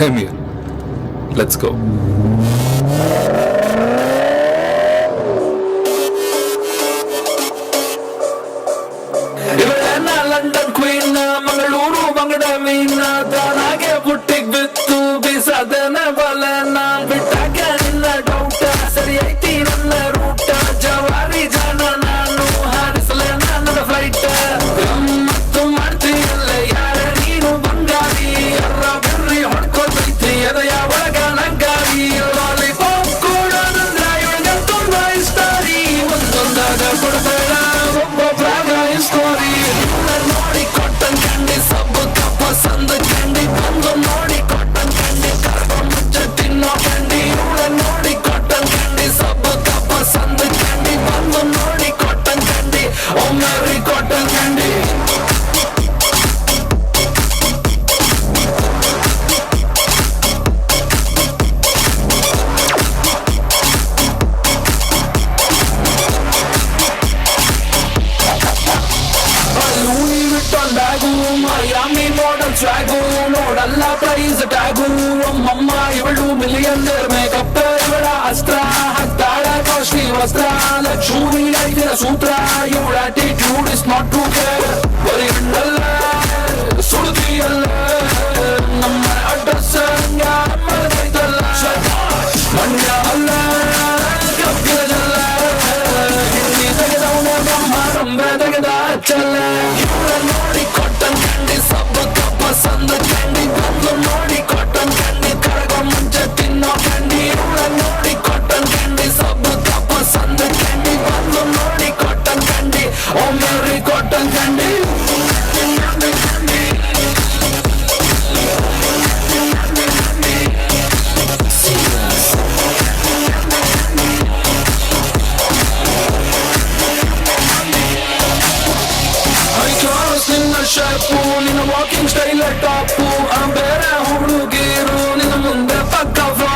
Same here. Let's go. London queen Mangaluru மங்கள மீனா தானாகே புட்டிக் வித்து பிசதன ரிச் ஆகும் நல்லா பிரைஸ் ಟಾಗುವಂ ಅಮ್ಮ ಇವಳು ಮಿಲಿಯಂದರ್ ಮೇಕಪ್ಪ ಇವಳ ಅಸ್ತ್ರ ಹಾಕ್ತಾಳ ಕಾಸ್ಟ್ಲಿ ವಸ್ತ್ರ ಲಕ್ಷ್ಮಿ ಐದಿನ ಸೂತ್ರ ಇವಳ attitude is not to care ಬರೀ ಹಣ್ಣಲ್ಲ ಸುಳ್ದಿಯಲ್ಲ ನಮ್ಮ ಅಡ್ರೆಸ್ ಮರೆದಲ್ಲ ಮಂಡ್ಯ ಅಲ್ಲ ಕಬ್ಬಿರದಲ್ಲ ಹಿಂದಿ ತೆಗೆದವನ ಬ್ರಹ್ಮ ರಂಬೆ ತೆಗೆದ ಚಲ್ಲ ಇವಳ ನೋಡ கல்லூரி கோட்டம் கண்டு ಶಪ್ಪು ನಿನ್ನ ವಾಕಿಂಗ್ ಸ್ಟೈಲ್ ಟಾಪು ಆ ಬೇರೆ ಹುಡುಗಿರು ನಿನ್ನ ಮುಂದೆ ಪಕ್ಕ ಫ್ಲಾ